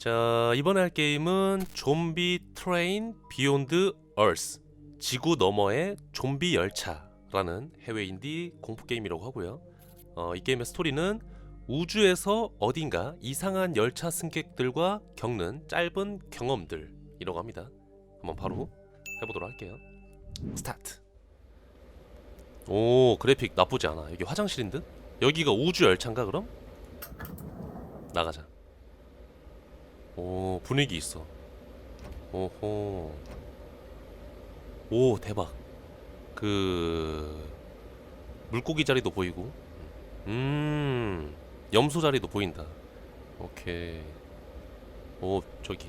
자 이번에 할 게임은 좀비 트레인 비욘드 얼스 지구 너머의 좀비 열차라는 해외 인디 공포 게임이라고 하고요. 어, 이 게임의 스토리는 우주에서 어딘가 이상한 열차 승객들과 겪는 짧은 경험들이라고 합니다. 한번 바로 해보도록 할게요. 스타트. 오 그래픽 나쁘지 않아. 여기 화장실인 듯? 여기가 우주 열차인가 그럼? 나가자. 오 분위기 있어. 오호. 오 대박. 그 물고기 자리도 보이고. 음 염소 자리도 보인다. 오케이. 오 저기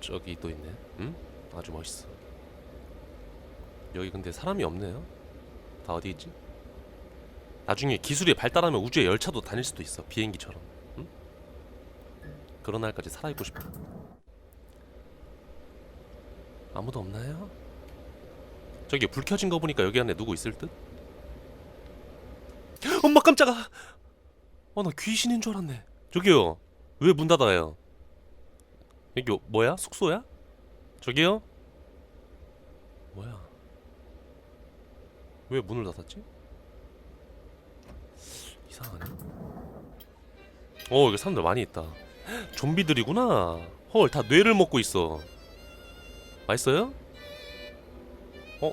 저기 또 있네. 음 아주 멋있어. 여기 근데 사람이 없네요. 다 어디 있지? 나중에 기술이 발달하면 우주의 열차도 다닐 수도 있어. 비행기처럼. 응? 그런 날까지 살아있고 싶어. 아무도 없나요? 저기 불 켜진 거 보니까 여기 안에 누구 있을 듯? 엄마 깜짝아! 어 나 귀신인 줄 알았네. 저기요. 왜 문 닫아요? 여기 어- 뭐야? 숙소야? 저기요? 뭐야? 왜 문을 닫았지? 이상하네. 어, 여기 사람들 많이 있다. 좀비들이구나. 헐, 다 뇌를 먹고 있어. 맛있어요? 어?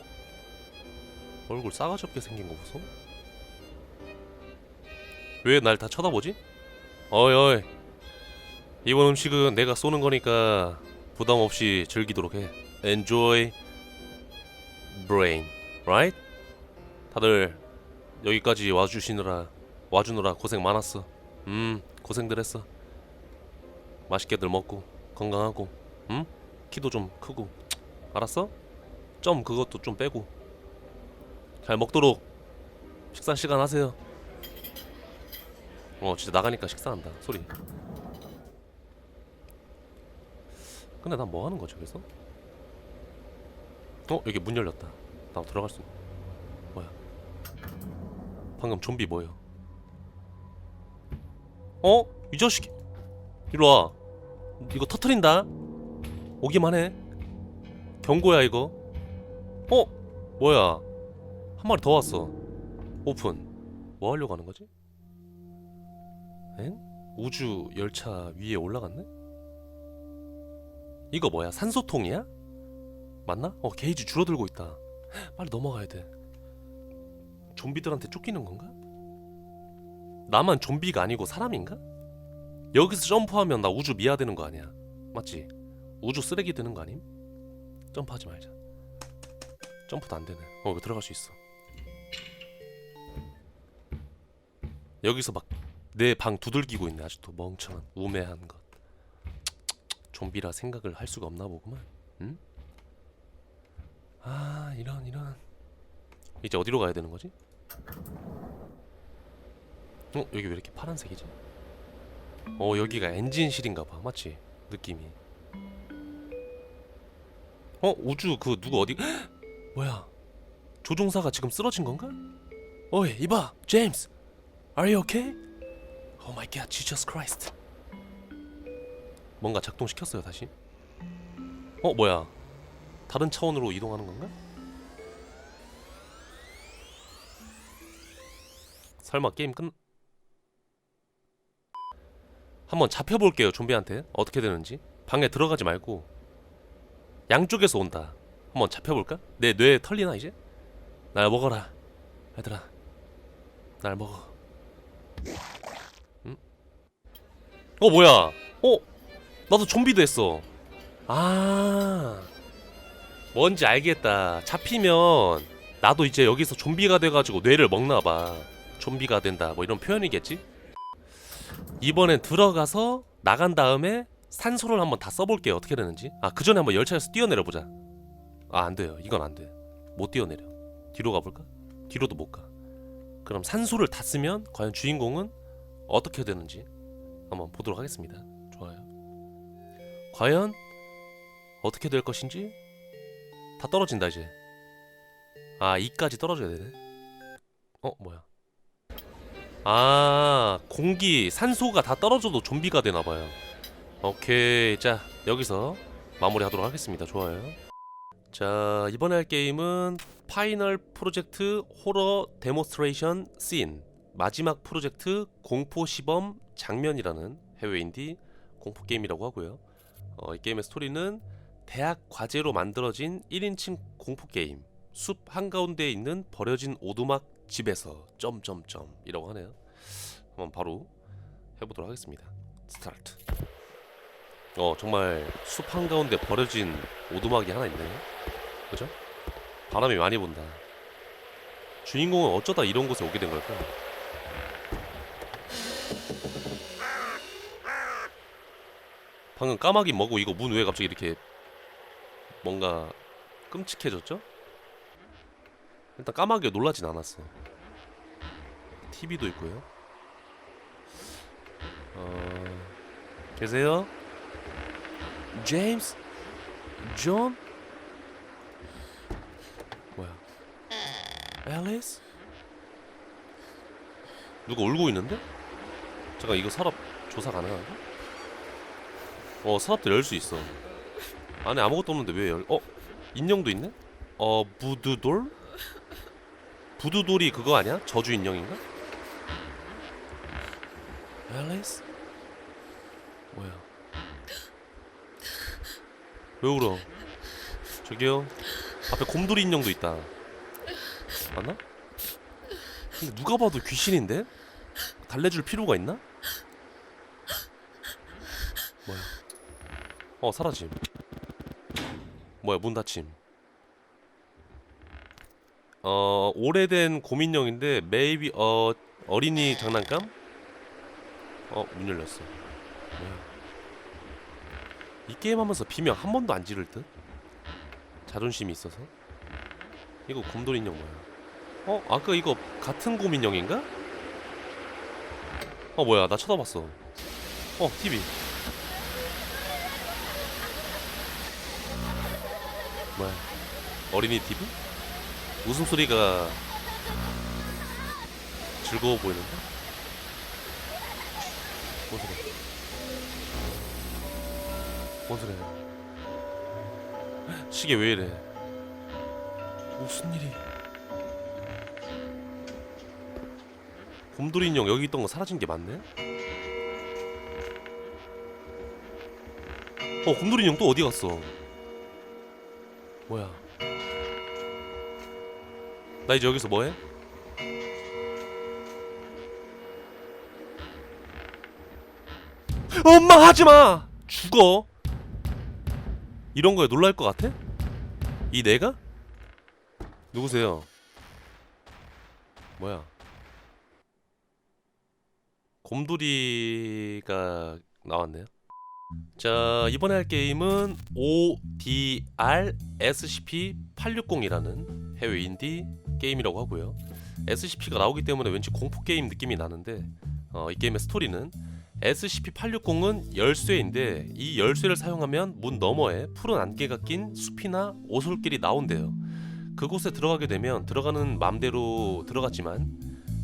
얼굴 싸가지 없게 생긴 거 보소? 왜 날 다 쳐다보지? 어이, 어이. 이번 음식은 내가 쏘는 거니까 부담 없이 즐기도록 해. Enjoy brain, right? 다들 여기까지 와주시느라 와주느라 고생 많았어. 음 고생들 했어. 맛있게들 먹고 건강하고, 음 키도 좀 크고, 알았어? 점 그것도 좀 빼고 잘 먹도록 식사 시간 하세요. 어 진짜 나가니까 식사한다 소리. 근데 난 뭐 하는 거지 그래서? 어 여기 문 열렸다. 나 들어갈 수. 뭐야? 방금 좀비 뭐예요? 어? 이 자식 이리 와 이거 터트린다 오기만 해 경고야 이거 어? 뭐야 한 마리 더 왔어 오픈 뭐 하려고 하는 거지? 엥? 우주 열차 위에 올라갔네? 이거 뭐야 산소통이야? 맞나? 어 게이지 줄어들고 있다 빨리 넘어가야 돼 좀비들한테 쫓기는 건가? 나만 좀비가 아니고 사람인가? 여기서 점프하면 나 우주 미아 되는 거 아니야? 맞지? 우주 쓰레기 되는 거 아님? 점프하지 말자. 점프도 안 되네. 어, 들어갈 수 있어. 여기서 막 내 방 두들기고 있네. 아직도 멍청한 우매한 것. 좀비라 생각을 할 수가 없나 보구만. 응? 아, 이런 이런. 이제 어디로 가야 되는 거지? 어 여기 왜 이렇게 파란색이지? 어 여기가 엔진실인가 봐. 맞지? 느낌이. 어 우주 그 누구 어디? 뭐야? 조종사가 지금 쓰러진 건가? 어이 이봐. 제임스. Are you okay? Oh my god Jesus Christ. 뭔가 작동시켰어요 다시. 어 뭐야? 다른 차원으로 이동하는 건가? 설마 게임 끝 한번 잡혀볼게요 좀비한테 어떻게 되는지 방에 들어가지 말고 양쪽에서 온다 한번 잡혀볼까? 내 뇌에 털리나 이제? 날 먹어라 얘들아 날 먹어 응? 어 뭐야 어? 나도 좀비 됐어 아 뭔지 알겠다 잡히면 나도 이제 여기서 좀비가 돼가지고 뇌를 먹나봐 좀비가 된다 뭐 이런 표현이겠지? 이번엔 들어가서 나간 다음에 산소를 한번 다 써볼게요. 어떻게 되는지. 아 그 전에 한번 열차에서 뛰어내려 보자. 아 안 돼요. 이건 안 돼 못 뛰어내려. 뒤로 가볼까? 뒤로도 못 가. 그럼 산소를 다 쓰면 과연 주인공은 어떻게 되는지 한번 보도록 하겠습니다. 좋아요. 과연 어떻게 될 것인지 다 떨어진다 이제. 아 이까지 떨어져야 되네. 어 뭐야 아 공기 산소가 다 떨어져도 좀비가 되나봐요. 오케이 자 여기서 마무리 하도록 하겠습니다. 좋아요. 자 이번에 할 게임은 파이널 프로젝트 호러 데모스트레이션 씬 마지막 프로젝트 공포 시범 장면이라는 해외 인디 공포 게임이라고 하고요. 어, 이 게임의 스토리는 대학 과제로 만들어진 1인칭 공포 게임 숲 한가운데에 있는 버려진 오두막 집에서 점점점이라고 하네요 한번 바로 해보도록 하겠습니다 스타트 어 정말 숲 한가운데 버려진 오두막이 하나 있네요 그죠? 바람이 많이 분다 주인공은 어쩌다 이런 곳에 오게 된 걸까? 방금 까마귀 먹고 이거 문 왜 갑자기 이렇게 뭔가 끔찍해졌죠? 일단 까마귀가 놀라진 않았어 TV도 있고요 어... 계세요? 제임스? 존? 뭐야? 앨리스? 누가 울고 있는데? 잠깐 이거 서랍 조사 가능한가? 어 서랍도 열 수 있어 안에 아무것도 없는데 왜 열? 어? 인형도 있네? 어 부두돌? 부두돌이 그거 아니야? 저주 인형인가? 앨리스? 뭐야? 왜 울어? 저기요. 앞에 곰돌이 인형도 있다. 맞나? 근데 누가 봐도 귀신인데? 달래줄 필요가 있나? 뭐야? 어 사라짐. 뭐야 문 닫힘. 어 오래된 곰인형인데 메이비 어 어린이 장난감? 어 문 열렸어. 뭐야? 이 게임 하면서 비명 한 번도 안 지를 듯? 자존심이 있어서? 이거 곰돌이 인형 뭐야? 어? 아까 이거 같은 곰 인형인가? 어 뭐야 나 쳐다봤어 어 TV 뭐야 어린이 TV? 웃음소리가 즐거워 보이는데? 뭔 소리야 시계 왜 이래? 무슨 일이? 곰돌이 인형 여기 있던 거 사라진 게 맞네? 어 곰돌이 인형 또 어디 갔어? 뭐야? 나 이제 여기서 뭐해? 엄마 하지마 죽어 이런 거에 놀랄 것 같아? 이 내가? 누구세요? 뭐야? 곰돌이가 나왔네요. 자 이번에 할 게임은 ODR SCP-860이라는 해외 인디 게임이라고 하고요. SCP가 나오기 때문에 왠지 공포 게임 느낌이 나는데 어, 이 게임의 스토리는 SCP-860은 열쇠인데 이 열쇠를 사용하면 문 너머에 푸른 안개가 낀 숲이나 오솔길이 나온대요. 그곳에 들어가게 되면 들어가는 맘대로 들어갔지만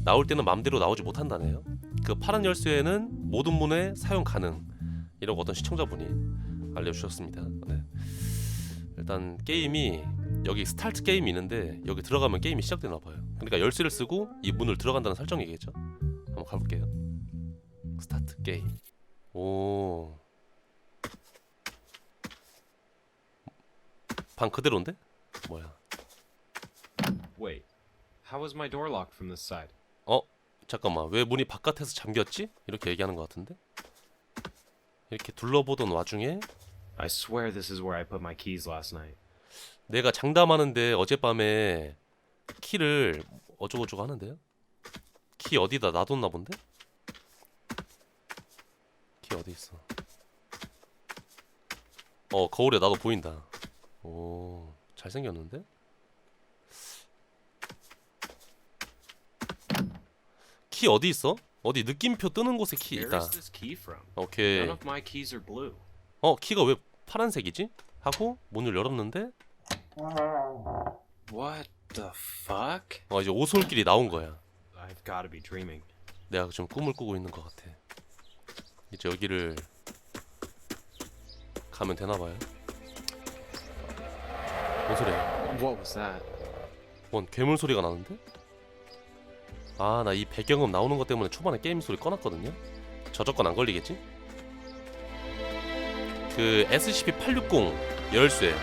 나올 때는 맘대로 나오지 못한다네요. 그 파란 열쇠에는 모든 문에 사용 가능. 이라고 어떤 시청자분이 알려주셨습니다. 네. 일단 게임이 여기 스타트 게임이 있는데 여기 들어가면 게임이 시작되나 봐요. 그러니까 열쇠를 쓰고 이 문을 들어간다는 설정이겠죠. 한번 가볼게요. 스타트 게임. 오. 방 그대로인데? 뭐야? Wait, how was my door locked from this side? 어? 잠깐만. 왜 문이 바깥에서 잠겼지? 이렇게 얘기하는 것 같은데? 이렇게 둘러보던 와중에 I swear this is where I put my keys last night. 내가 장담하는데 어젯밤에 키를 어쩌고저쩌고 하는데요? 키 어디다 놔뒀나 본데? 키 어디 있어? 어 거울에 나도 보인다. 오 잘생겼는데? 키 어디 있어? 어디 느낌표 뜨는 곳에 키 있다. 오케이. 어 키가 왜 파란색이지? 하고 문을 열었는데 What the fuck? 어 이제 오솔길이 나온 거야. I've got to be dreaming. 내가 좀 꿈을 꾸고 있는 것 같아. 이제 여기를 가면 되나봐요. 뭔 소리야? What was that? 뭔 괴물 소리가 나는데? 아 나 이 배경음 나오는 것 때문에 초반에 게임 소리 꺼놨거든요. 저작권 안 걸리겠지? 그 SCP-860 열쇠.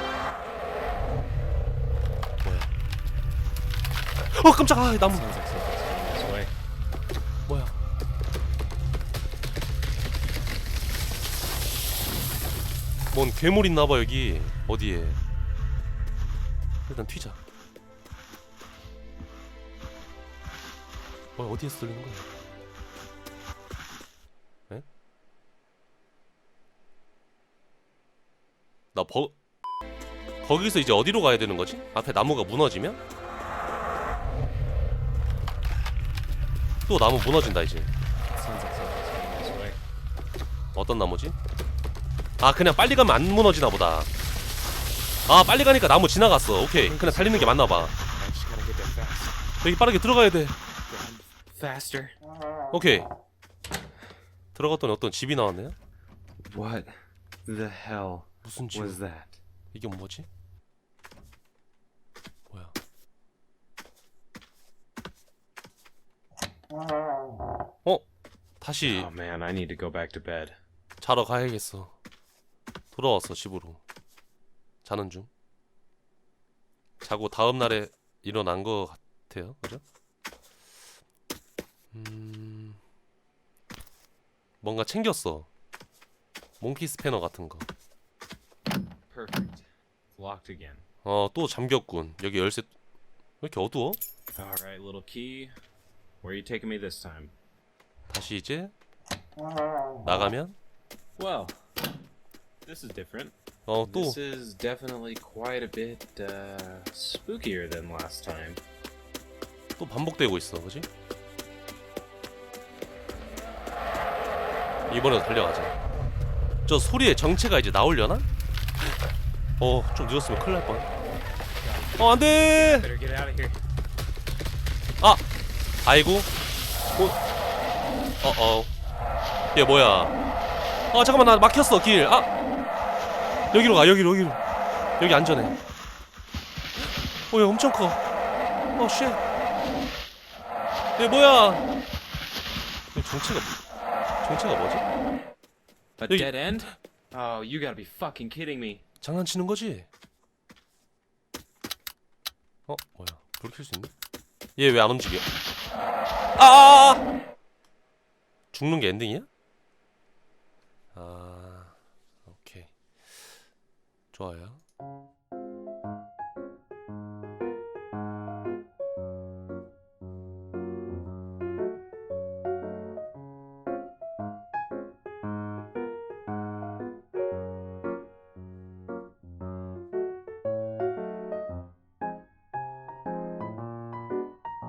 뭐야? 어 깜짝아 나무. Sounds like something's 뭔 괴물 있나봐 여기 어디에 일단 튀자 뭐야 어디에서 들리는 거야 에? 나 버... 거기서 이제 어디로 가야 되는 거지? 앞에 나무가 무너지면? 또 나무 무너진다 이제. 어떤 나무지? 아 그냥 빨리 가면 안 무너지나 보다 아 빨리 가니까 나무 지나갔어 오케이 그냥 달리는 게 맞나 봐. 여기 빠르게 들어가야 돼. 오케이 들어갔더니 어떤 집이 나왔네요 What the hell 무슨 집 was that? 이게 뭐지? 뭐야 어? 다시 Oh man, I need to go back to bed. 자러 가야겠어. 돌아왔어 집으로. 자는 중. 자고 다음 날에 일어난 거 같아요. 그죠? 음. 뭔가 챙겼어. 몽키 스패너 같은 거. 어, 또 잠겼군. 여기 열쇠 왜 이렇게 어두워? All right, little key. Where are you taking me this time? 다시 이제 나가면 Well, this is different. 어, 또 This is definitely quite a bit uh, spookier than last time. 또 반복되고 있어, 그지? 이번에도 달려가자. 저 소리의 정체가 이제 나오려나? 어, 좀 늦었으면 큰일 날 뻔. 어, 안 돼! Better get out of here. 아! 아이고. 어, 어. 얘 뭐야? 아, 잠깐만, 나 막혔어, 길. 아! 여기로 가, 여기로, 여기로. 여기 안전해. 어, 얘 엄청 커. 어, 쉣. 얘 뭐야? 얘 정체가, 정체가 뭐지? A Hey. dead end? Oh, you gotta be fucking kidding me. 장난치는 거지? 어, 뭐야? 불 켤 수 있네? 얘 왜 안 움직여? 아! 죽는 게 엔딩이야? 아. 좋아요.